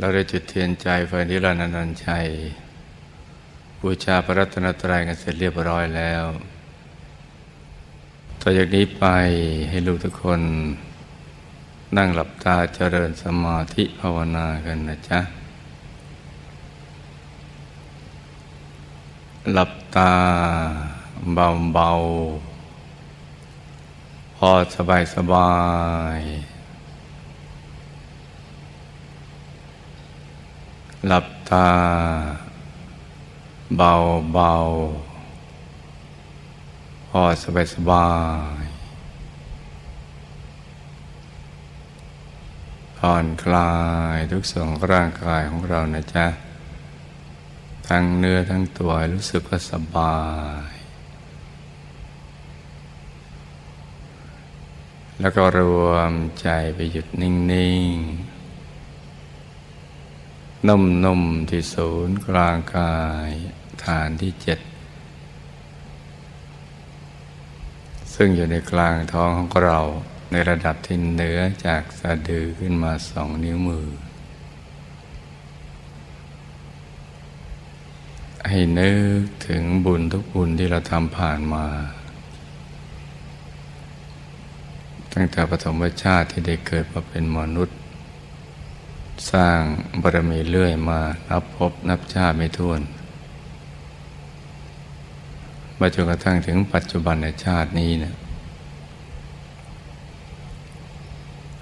เราได้จุดเทียนใจไฟนิรันดร์นันชัยบูชาพระรัตนตรัยกันเสร็จเรียบร้อยแล้วต่อจากนี้ไปให้ลูกทุกคน นั่งหลับตาเจริญสมาธิภาวนากันนะจ๊ะ หลับตาเบาๆพอสบายสบาย หลับตา เบาๆพอสบายสบายๆผ่อนคลายทุกส่วนของร่างกายของเรานะจ๊ะ ทั้งเนื้อทั้งตัวรู้สึกว่าสบาย แล้วก็รวมใจไปหยุดนิ่ง ๆ นุ่มที่ศูนย์กลางกายฐานที่เจ็ด ซึ่งอยู่ในกลางท้องของเราในระดับที่เหนือจากสะดือขึ้นมาสองนิ้วมือ ให้นึกถึงบุญทุกบุญที่เราทำผ่านมา ตั้งแต่ปฐมชาติที่ได้เกิดมาเป็นมนุษย์ สร้างบารมีเรื่อยมานับพบนับชาติไม่ถ้วนมาจนกระทั่งถึงปัจจุบันในชาตินี้เนี่ย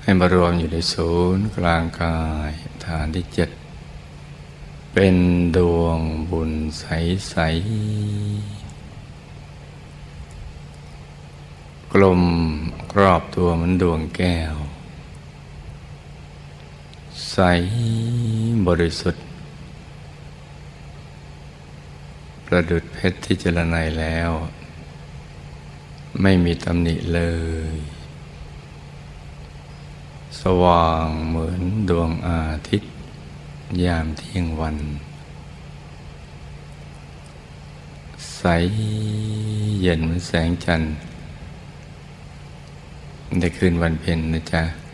ให้มารวมอยู่ในศูนย์กลางกายฐานที่เจ็ดเป็นดวงบุญใส ๆ กลมรอบตัวเหมือนดวงแก้ว ใสบริสุทธิ์ ประดุดเพชรที่เจรไนแล้ว ไม่มีตำหนิเลย สว่างเหมือนดวงอาทิตย์ ยามเที่ยงวัน ใสเย็นเหมือนแสงจันทร์ในคืนวันเพ็ญนะจ๊ะ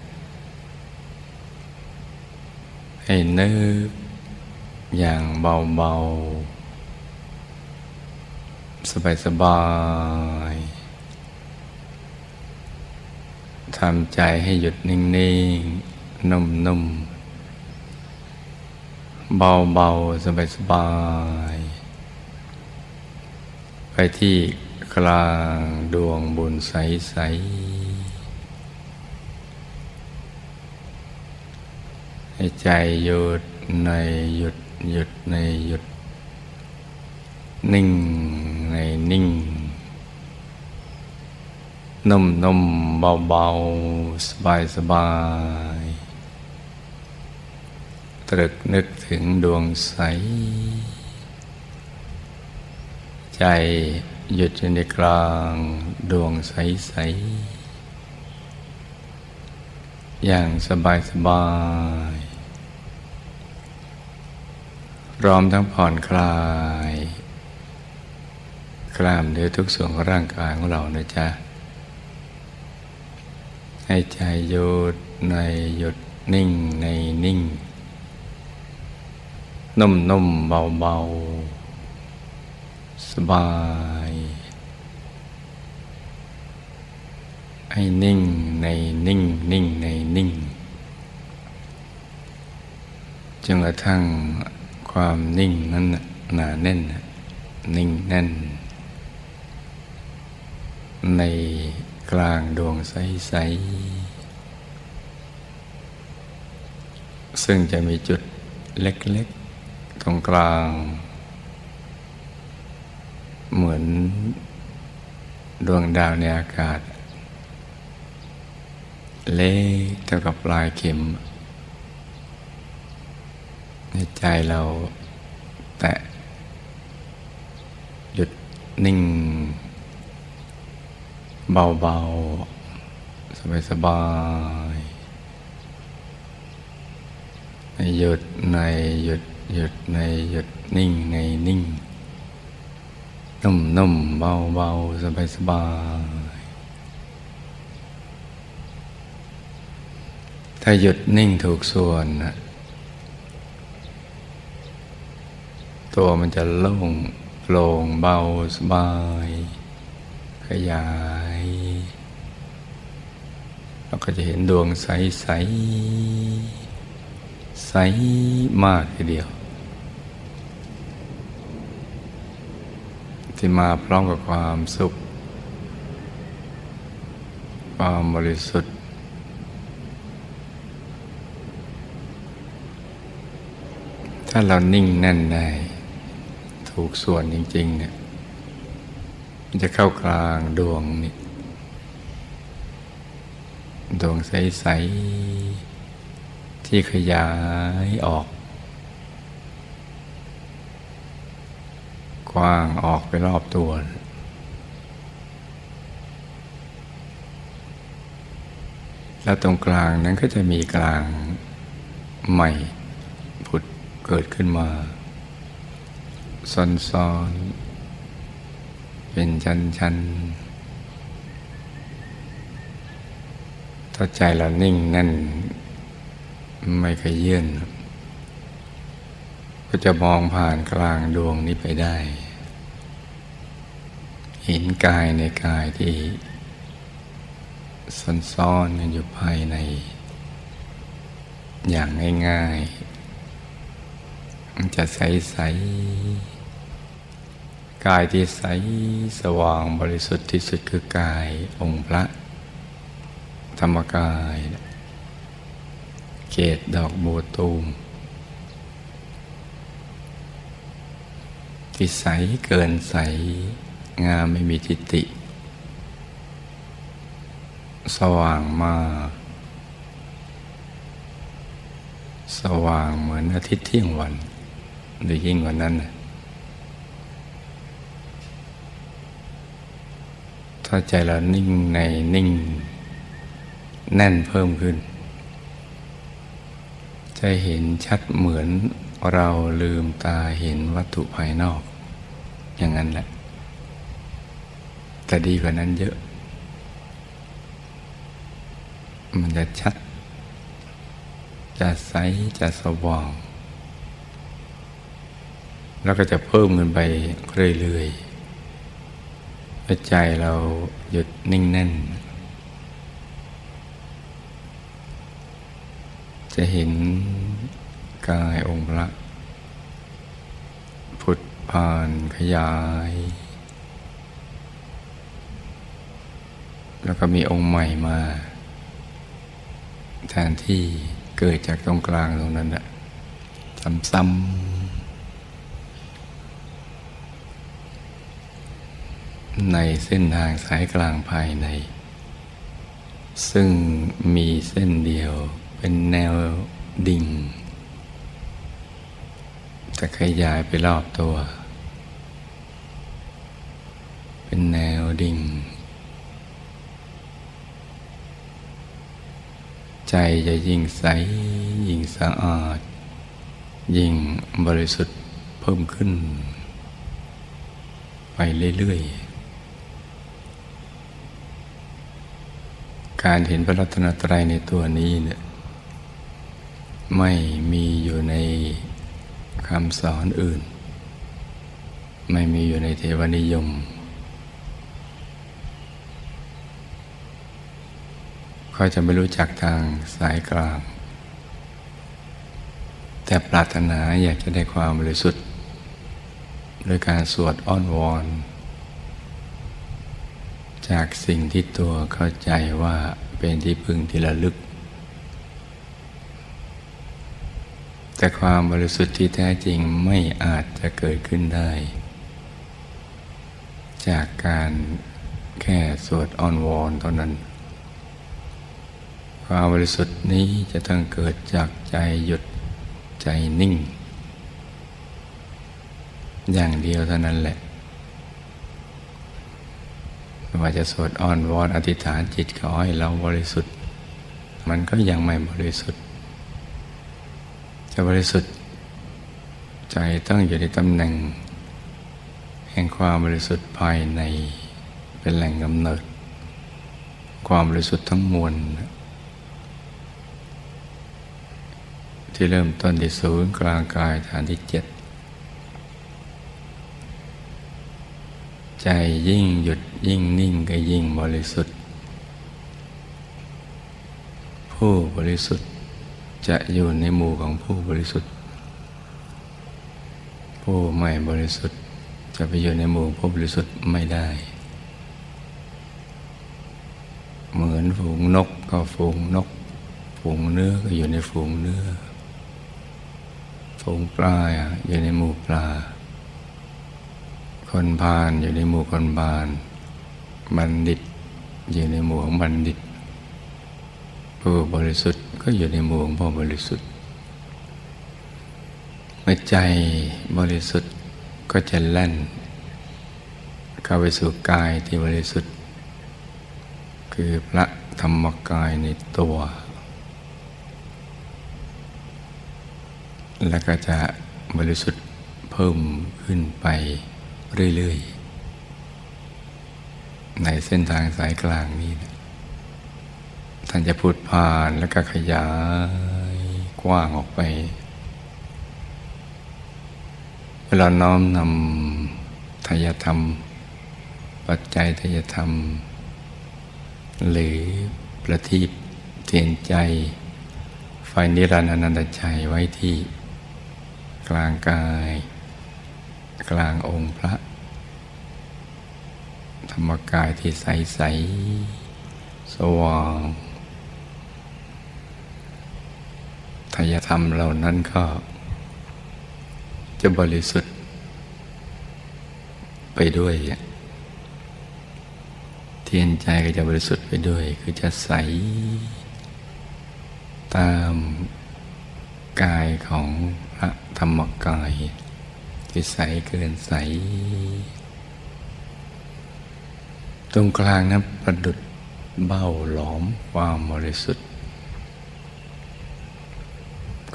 ให้นึกอย่างเบาๆ สบายๆทำใจให้หยุดนิ่งๆ นุ่มๆ เบาๆ สบายๆ ไปที่กลางดวงบุญใสๆ ให้ใจหยุดในหยุดหยุดในหยุด นิ่งในนิ่ง นุ่มนุ่มเบาเบาสบายสบายตรึกนึกถึงดวงใส ใจหยุดอยู่ในกลางดวงใสใส อย่างสบายสบายพร้อมทั้งผ่อนคลาย กล้ามเนื้อทุกส่วนของร่างกายของเรานะจ๊ะ ให้ใจหยุดในหยุดนิ่งในนิ่ง นุ่มนุ่มเบาเบาสบาย ให้นิ่งในนิ่งนิ่งในนิ่ง จนกระทั่งความนิ่งนั้นหนาแน่น นิ่งแน่น ในกลางดวงใส ๆ ซึ่งจะมีจุดเล็ก ๆ ตรงกลาง เหมือนดวงดาวในอากาศ เล็กเท่ากับปลายเข็ม ในใจเราแตะ หยุดนิ่ง เบา ๆ สบายๆในหยุดในหยุดหยุดในหยุดนิ่งในนิ่งนุ่มนุ่มเบาเบาสบายสบาย ถ้าหยุดนิ่งถูกส่วน ตัวมันจะโล่งโปร่งเบาสบาย ขยาย เราก็จะเห็นดวงใสใสใสมากทีเดียว ที่มาพร้อมกับความสุข ความบริสุทธิ์ ถ้าเรานิ่งแน่นได้ ถูกส่วนจริง ๆ เนี่ยมันจะเข้ากลางดวงนี่ดวงใส ๆ ที่ขยายออก กว้างออกไปรอบตัว แล้วตรงกลางนั้นก็จะมีกลางใหม่ เกิดขึ้นมาซ้อนๆเป็นชั้นๆ ถ้าใจเรานิ่งแน่น ไม่ขยื่นก็จะมองผ่านกลางดวงนี้ไปได้ เห็นกายในกายที่ซ่อนๆกันอยู่ภายใน อย่างง่ายๆ จะใสๆกายที่ใสสว่างบริสุทธิ์ที่สุดคือกายองค์พระ ธรรมกาย เกตดอกบัวตูมที่ใสเกินใสงามไม่มีทิฏฐิสว่างมาก สว่างเหมือนอาทิตย์เที่ยงวัน หรือยิ่งกว่านั้น ถ้าใจเรานิ่งในนิ่ง แน่นเพิ่มขึ้น จะเห็นชัดเหมือนเราลืมตาเห็นวัตถุภายนอก อย่างนั้นแหละ แต่ดีกว่านั้นเยอะ มันจะชัด จะใส จะสว่าง แล้วก็จะเพิ่มขึ้นไปเรื่อยๆใจเราหยุดนิ่งแน่น จะเห็นกายองค์พระผุดผ่านขยาย แล้วก็มีองค์ใหม่มา แทนที่เกิดจากตรงกลางตรงนั้นแหละซ้ำๆ ในเส้นทางสายกลางภายใน ซึ่งมีเส้นเดียวเป็นแนวดิ่งแต่ขยายไปรอบตัว เป็นแนวดิ่ง ใจจะยิ่งใส ยิ่งสะอาด ยิ่งบริสุทธิ์เพิ่มขึ้น ไปเรื่อยๆ การเห็นพระรัตนตรัยในตัวนี้เนี่ยไม่มีอยู่ในคำสอนอื่น ไม่มีอยู่ในเทวนิยมเขาจะไม่รู้จักทางสายกลาง แต่ปรารถนาอยากจะได้ความบริสุทธิ์โดยการสวดอ้อนวอน จากสิ่งที่ตัวเข้าใจว่าเป็นที่พึ่งที่ระลึก แต่ความบริสุทธิ์ที่แท้จริงไม่อาจจะเกิดขึ้นได้ จากการแค่สวดอ้อนวอนเท่านั้น ความบริสุทธิ์นี้จะต้องเกิดจากใจหยุดใจนิ่ง อย่างเดียวเท่านั้นแหละ ไม่ว่าจะสวดอ้อนวอนอธิษฐานจิตขอให้เราบริสุทธิ์ มันก็ยังไม่บริสุทธิ์ จะบริสุทธิ์ ใจต้องอยู่ในตำแหน่ง แห่งความบริสุทธิ์ภายในเป็นแหล่งกำเนิด ความบริสุทธิ์ทั้งมวลที่เริ่มต้นที่ศูนย์กลางกายฐานที่เจ็ด ใจยิ่งหยุดยิ่งนิ่งก็ยิ่งบริสุทธิ์ ผู้บริสุทธิ์จะอยู่ในหมู่ของผู้บริสุทธิ์ ผู้ไม่บริสุทธิ์จะไปอยู่ในหมู่ผู้บริสุทธิ์ไม่ได้ เหมือนฝูงนกก็ฝูงนก ฝูงเนื้อก็อยู่ในฝูงเนื้อฝูงปลาอยู่ในหมู่ปลา คนพาลอยู่ในหมู่คนพาลบัณฑิต อยู่ในหมู่ของบัณฑิต ผู้บริสุทธิ์ก็อยู่ในหมู่ของผู้บริสุทธิ์เมื่อใจบริสุทธิ์ก็จะแล่นเข้าไปสู่กายที่บริสุทธิ์ คือพระธรรมกายในตัว แล้วก็จะบริสุทธิ์เพิ่มขึ้นไป เรื่อยๆ ในเส้นทางสายกลางนี้นะท่านจะพูดผ่านแล้วก็ขยายกว้างออกไป เวลาน้อมนำทายธรรม ปัจจัยทายธรรม หรือประทีปเทียนใจไฟนิรันดร์อนันตชัยไว้ที่กลางกาย กลางองค์พระ ธรรมกายที่ใสใสสว่างทายธรรมเหล่านั้นก็ จะบริสุทธิ์ ไปด้วยเทียนใจก็จะบริสุทธิ์ไปด้วย คือจะใส ตามกายของพระธรรมกายที่ใสเกินใส ตรงกลางนั้นประดุดเบ้าหลอมความบริสุทธิ์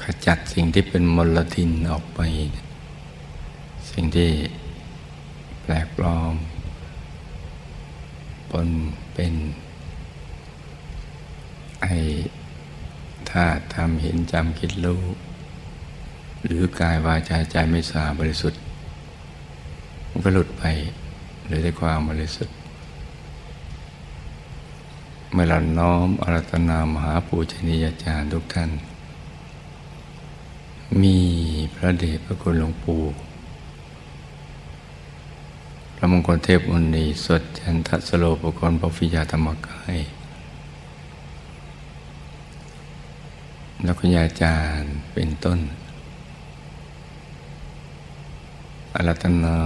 ขจัดสิ่งที่เป็นมลทินออกไป สิ่งที่แปลกปลอมปนเป็นไอ้ถ้าทำเห็นจำคิดรู้ หรือกายวาจาใจไม่สาบริสุทธิ์มันก็หลุดไปเหลือแต่ความบริสุทธิ์ เมื่อเราน้อมอารัตนามหาปูชนียาจารย์ทุกท่าน มีพระเดชพระคุณหลวงปู่พระมงคลเทพอุณีสดจันทสโลปกรณ์ปฟิยาธรรมกายแล้วก็ยาจารย์เป็นต้นอารัตนา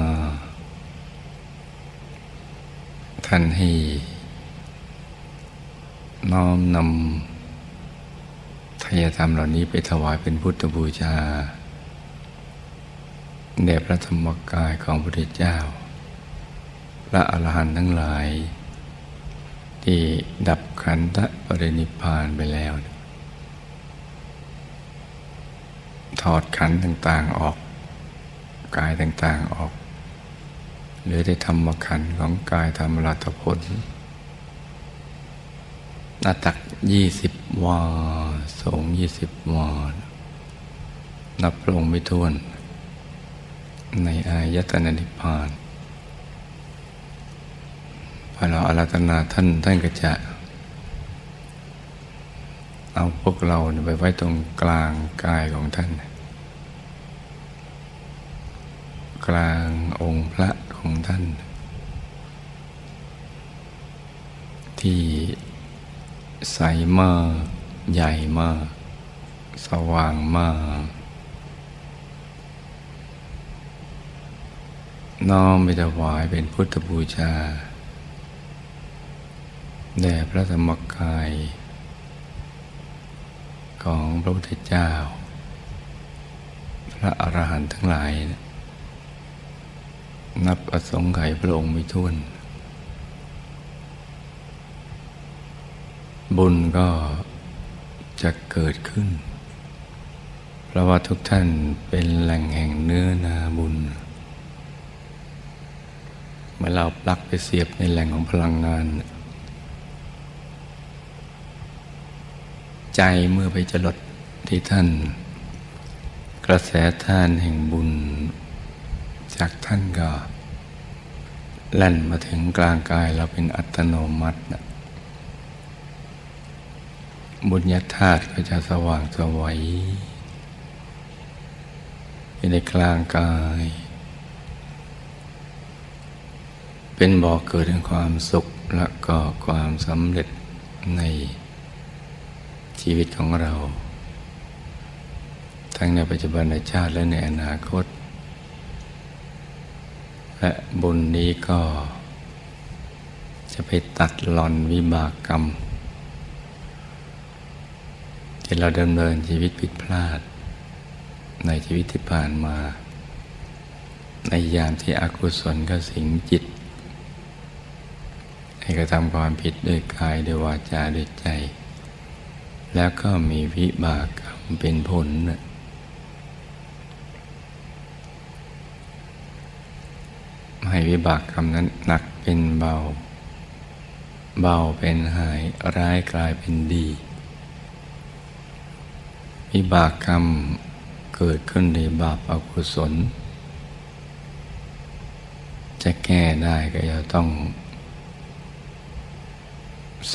ท่านให้ น้อมนำทายธรรมเหล่านี้ไปถวายเป็นพุทธบูชาแด่พระธรรมกายของพระพุทธเจ้า พระอรหันต์ทั้งหลาย ที่ดับขันธปรินิพพานไปแล้ว ถอดขันธ์ต่างๆออก กายต่างๆออกเหลือได้ธรรมขันธ์ของกายธรรมรัตผล หน้าตักยี่สิบวาสูงยี่สิบวานับพระองค์ไม่ท้วน ในอายตนะนิพพานพอเราอารัตนาท่านท่านก็จะ เอาพวกเราไปไว้ตรงกลางกายของท่าน กลางองค์พระของท่าน ที่ ใสมาก ใหญ่มาก สว่างมาก น้อมไปถวายเป็นพุทธบูชา แด่พระธรรมกาย ของพระพุทธเจ้า พระอรหันต์ทั้งหลาย นับอสงไขยพระองค์ไม่ท้วน บุญก็จะเกิดขึ้น เพราะว่าทุกท่านเป็นแหล่งแห่งเนื้อนาบุญ เมื่อเราปลักไปเสียบในแหล่งของพลังงาน ใจเมื่อไปจรดที่ท่าน กระแสท่านแห่งบุญ จากท่านก็แล่นมาถึงกลางกายเราเป็นอัตโนมัตินะ บุญญาธาตุก็จะสว่างสวัยอยู่ในกลางกาย เป็นบ่อเกิดแห่งความสุขและก็ความสำเร็จในชีวิตของเรา ทั้งในปัจจุบันในชาติและในอนาคต และบุญนี้ก็จะไปตัดหลอนวิบากกรรม เราดำเนินชีวิตผิดพลาด ในชีวิตที่ผ่านมา ในยามที่อกุศลก็สิงจิต ให้กระทำความผิดด้วยกายด้วยวาจาด้วยใจ แล้วก็มีวิบากกรรมเป็นผลนะให้วิบากกรรมนั้นหนักเป็นเบา เบาเป็นหายร้ายกลายเป็นดี วิบากกรรมเกิดขึ้นในบาปอกุศล จะแก้ได้ก็จะต้อง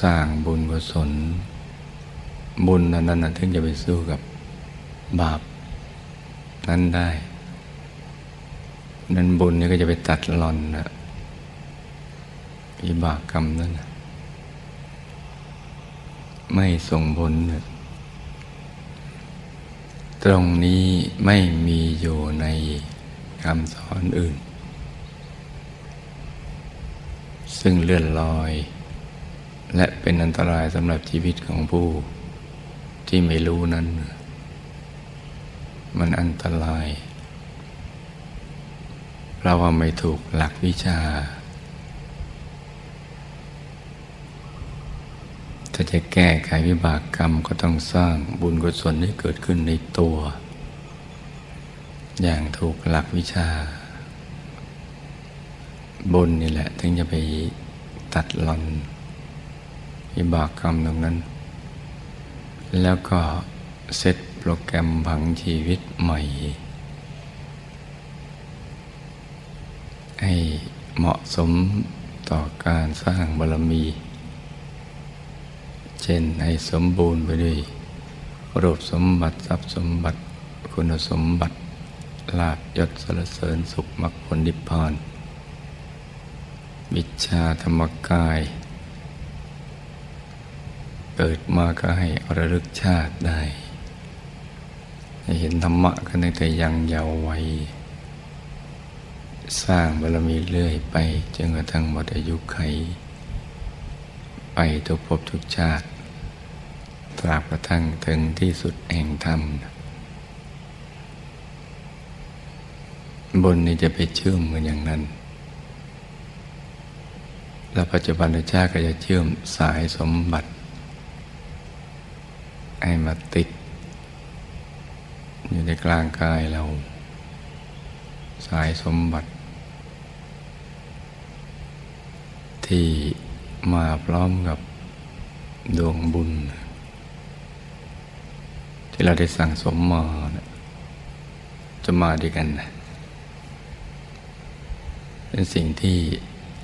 สร้างบุญกุศล บุญนั้นนั้นถึงจะไปสู้กับบาป นั้นได้ นั้นบุญนี่ก็จะไปตัดหลอนนะวิบากกรรมนั้นนะไม่ส่งผลนะ ตรงนี้ไม่มีอยู่ในคำสอนอื่น ซึ่งเลื่อนลอย และเป็นอันตรายสำหรับชีวิตของผู้ที่ไม่รู้นั้น มันอันตราย เพราะว่าไม่ถูกหลักวิชา ถ้าจะแก้ไขวิบากกรรมก็ต้องสร้างบุญกุศลให้เกิดขึ้นในตัว อย่างถูกหลักวิชา บุญนี่แหละ ถึงจะไปตัดหลอนวิบากกรรมตรงนั้น แล้วก็เซตโปรแกรมผังชีวิตใหม่ ให้เหมาะสมต่อการสร้างบารมี เช่นให้สมบูรณ์ไปด้วยรูปสมบัติทรัพย์สมบัติคุณสมบัติลาภยศสรรเสริญสุขมรรคผลนิพพานวิชาธรรมกาย เกิดมาก็ให้ระลึกชาติได้ เห็นธรรมะกันตั้งแต่ยังเยาว์วัยสร้างบารมีเรื่อยไปจนกระทั่งหมดอายุไข ไปทุกภพทุกชาติ ตราบกระทั่งถึงที่สุดแห่งธรรม บนนี้จะไปเชื่อมเหมือนอย่างนั้น และปัจจุบันชาติก็จะเชื่อมสายสมบัติให้มาติด อยู่ในกลางกายเรา สายสมบัติที่ มาพร้อมกับดวงบุญ ที่เราได้สั่งสมมาจะมาด้วยกัน เป็นสิ่งที่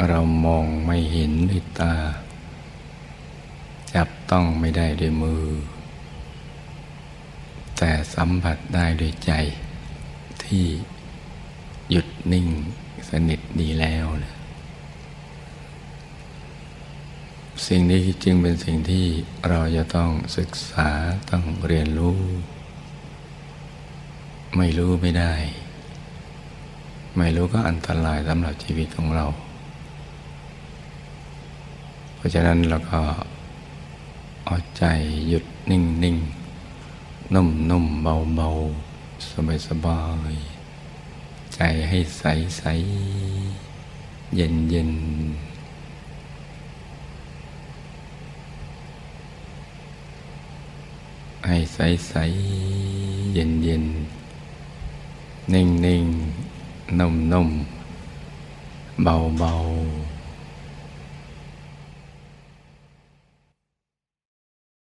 เรามองไม่เห็นด้วยตา จับต้องไม่ได้ด้วยมือ แต่สัมผัสได้ด้วยใจที่หยุดนิ่งสนิทดีแล้วนะ สิ่งนี้จึงเป็นสิ่งที่เราจะต้องศึกษาต้องเรียนรู้ ไม่รู้ไม่ได้ ไม่รู้ก็อันตรายสำหรับชีวิตของเรา เพราะฉะนั้นเราก็เอาใจหยุดนิ่งนิ่งนุ่มนุ่มเบาเบาสบายสบายใจให้ใสใสเย็นเย็น ให้ใสใสเย็นเย็นนิ่งนิ่งนุ่มนุ่มเบาเบา